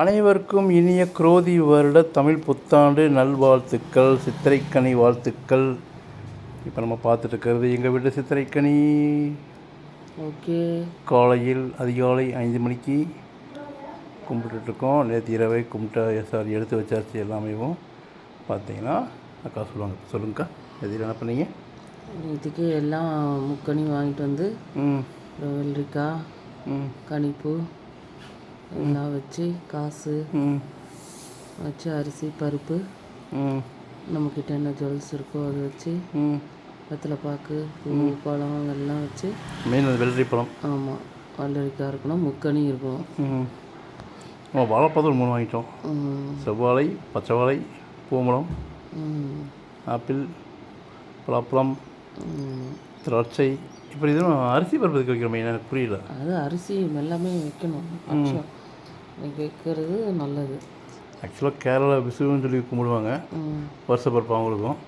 அனைவருக்கும் இனிய குரோதி வருட தமிழ் புத்தாண்டு நல்வாழ்த்துக்கள் சித்திரைக்கனி வாழ்த்துக்கள். இப்போ நம்ம பார்த்துட்டு இருக்கிறது எங்கள் வீட்டு சித்திரைக்கனி. ஓகே. காலையில் அதிகாலை ஐந்து மணிக்கு கும்பிட்டுட்ருக்கோம் நேற்று இரவே கும்பிட்ட சாரி எடுத்து வச்சாச்சு எல்லாமேவும் பார்த்தீங்கன்னா அக்கா சொல்லுவாங்க. சொல்லுங்கக்கா எது என்ன பண்ணீங்க? இதுக்கு எல்லாம் முக்கணி வாங்கிட்டு வந்து வெள்ளரிக்காய் ம். கணிப்பு எல்லாம் வச்சு காசு வச்சு அரிசி பருப்பு நம்மக்கிட்ட என்ன ஜுவல்ஸ் இருக்கோ அதை வச்சு வெத்தலை பாக்கு பூ பழம் எல்லாம் வச்சு மெயின் அது வெள்ளரி பழம். ஆமாம் வெள்ளரிக்காய் இருக்கணும் முக்கணி இருக்கணும் ம். ஆமாம் வாழைப்பழம் மூணு வாங்கிட்டோம். செவ்வாழை பச்சை வாழை பூமரம் ஆப்பிள் பலாப்பழம். திராட்சை. இப்படி இதுவும் அரிசி பருப்பதுக்கு வைக்கிறோமே எனக்கு புரியல. அது அரிசி எல்லாமே வைக்கணும் வைக்கிறது நல்லது. ஆக்சுவலாக கேரளா விசுவுன்னு சொல்லி கும்பிடுவாங்க. வருஷ பருப்பு அவங்களுக்கும்.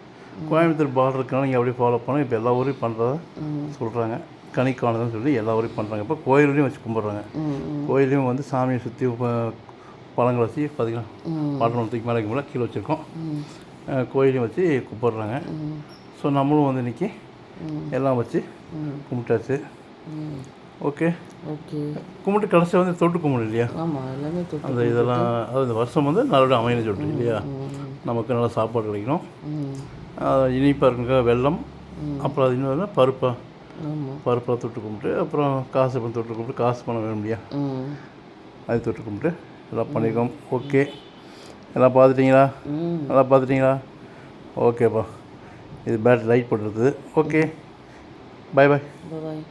கோயம்புத்தூர் பார்டர் இருக்கனால நீங்கள் அப்படியே ஃபாலோ பண்ணோம் இப்போ எல்லா ஊரையும் பண்ணுறதா சொல்கிறாங்க கணிக்கானதுன்னு சொல்லி எல்லா ஊரையும் பண்ணுறாங்க இப்போ கோயிலையும் வச்சு கும்பிட்றாங்க. கோயிலையும் வந்து சாமியை சுற்றி பழங்களை வச்சு பார்த்தீங்கன்னா ம். பாட்டில் தூக்கி மேலே போது கீழே வச்சுருக்கோம். கோயிலையும் வச்சு கும்பிட்றாங்க. ஸோ நம்மளும் வந்து இன்றைக்கி எல்லாம் வச்சு கும்பிட்டாச்சு. ஓகே. ஓகே. கும்பிட்டு கடைசி வந்து தொட்டு கும்பிடு இல்லையா? ஆமாம் எல்லாமே தொட்டு அந்த இதெல்லாம் அது இந்த வருஷம் வந்து நல்லபடியாக அமையணும் சொல்லிட்டு இல்லையா? நமக்கு நல்லா சாப்பாடு கிடைக்கணும். இனிப்பாக இருக்குங்க வெல்லம் அப்புறம் அது இன்னொரு பருப்பா. ஆமாம் பருப்பாக தொட்டு கும்பிட்டு அப்புறம் காசு பணம் தொட்டு கும்பிட்டு காசு பணம் வேணும் இல்லையா? அது தொட்டு கும்பிட்டு எல்லாம் பண்ணியிருக்கோம் ஓகே. எல்லாம் பார்த்துட்டிங்களா? நல்லா பார்த்துட்டிங்களா? ஓகேப்பா. இது பேட் லைட் போட்டுருது ஓகே. Bye bye bye